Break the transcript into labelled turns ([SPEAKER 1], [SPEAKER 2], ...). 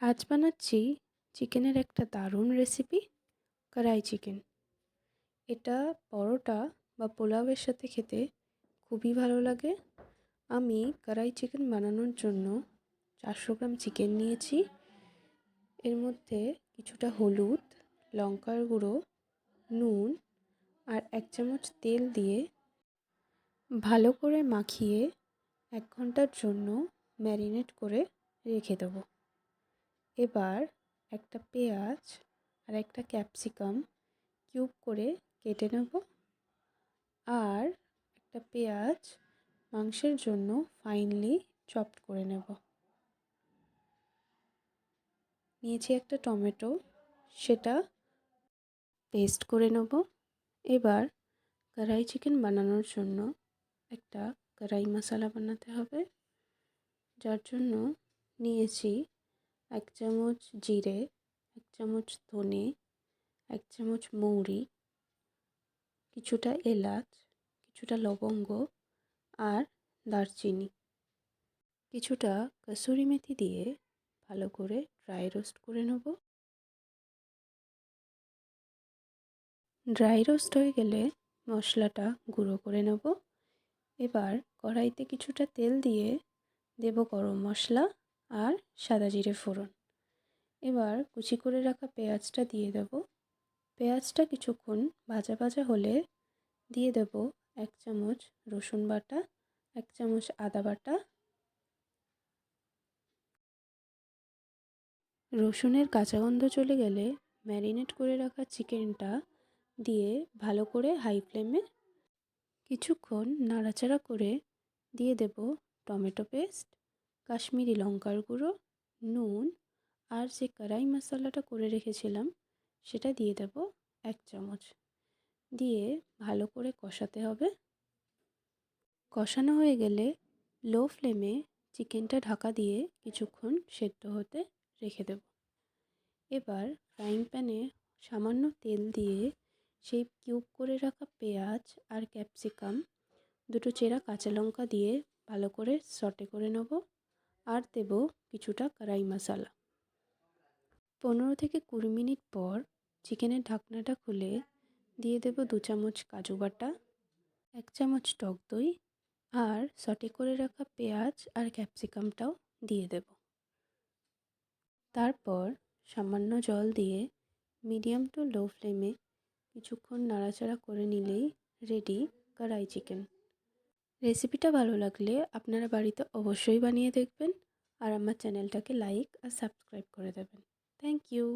[SPEAKER 1] আজ বানাচ্ছি চিকেনের একটা দারুণ রেসিপি কড়াই চিকেন এটা পরোটা বা পোলাওয়ের সাথে খেতে খুবই ভালো লাগে। আমি কড়াই চিকেন বানানোর জন্য চারশো গ্রাম চিকেন নিয়েছি। এর মধ্যে কিছুটা হলুদ, লঙ্কার গুঁড়ো, নুন আর এক চামচ তেল দিয়ে ভালো করে মাখিয়ে এক ঘণ্টার জন্য ম্যারিনেট করে রেখে দেবো। এবার একটা পেঁয়াজ আর একটা ক্যাপসিকাম কিউব করে কেটে নেব। আর একটা পেঁয়াজ মাংসের জন্য ফাইনলি চপ করে নেব। নিয়েছি একটা টমেটো, সেটা পেস্ট করে নেব। এবার কড়াই চিকেন বানানোর জন্য একটা কড়াই মশলা বানাতে হবে। যার জন্য নিয়েছি এক চামচ জিরে, এক চামচ ধনে, এক চামচ মৌরি, কিছুটা এলাচ, কিছুটা লবঙ্গ আর দারচিনি। কিছুটা কসুরি মেথি দিয়ে ভালো করে ড্রাই রোস্ট করে নেব। ড্রাই রোস্ট হয়ে গেলে মশলাটা গুঁড়ো করে নেব। এবার কড়াইতে কিছুটা তেল দিয়ে দেব গরম মশলা। আর সাদা জিরে ফোড়ন। এবার কুচি করে রাখা পেঁয়াজটা দিয়ে দেব। পেঁয়াজটা কিছুক্ষণ ভাজা ভাজা হলে দিয়ে দেব এক চামচ রসুন বাটা, এক চামচ আদা বাটা। রসুনের কাঁচা গন্ধ চলে গেলে ম্যারিনেট করে রাখা চিকেনটা দিয়ে ভালো করে হাই ফ্লেমে কিছুক্ষণ নাড়াচাড়া করে দিয়ে দেব টমেটো পেস্ট। কাশ্মীরি লঙ্কার গুঁড়ো, নুন আর যে কড়াই মশলাটা করে রেখেছিলাম, সেটা দিয়ে দেব এক চামচ। দিয়ে ভালো করে কষাতে হবে। কষানো হয়ে গেলে লো ফ্লেমে চিকেনটা ঢাকা দিয়ে কিছুক্ষণ সেদ্ধ হতে রেখে দেব। এবার ফ্রাইং প্যানে সামান্য তেল দিয়ে সেই কিউব করে রাখা পেঁয়াজ আর ক্যাপসিকাম, দুটো চেরা কাঁচা লঙ্কা দিয়ে ভালো করে সটে করে নেব। আর দেব কিছুটা কড়াই মশলা। পনেরো থেকে কুড়ি মিনিট পর চিকেনের ঢাকনাটা খুলে দিয়ে দেব দু চামচ কাজু বাটা, এক চামচ টক দই আর সটে করে রাখা পেঁয়াজ আর ক্যাপসিকামটাও দিয়ে দেব। তারপর সামান্য জল দিয়ে মিডিয়াম টু লো ফ্লেমে কিছুক্ষণ নাড়াচাড়া করে নিলেই রেডি কড়াই চিকেন। রেসিপিটা ভালো লাগলে আপনারা বাড়িতে অবশ্যই বানিয়ে দেখবেন। আর আমার চ্যানেলটাকে লাইক আর সাবস্ক্রাইব করে দেবেন। Thank you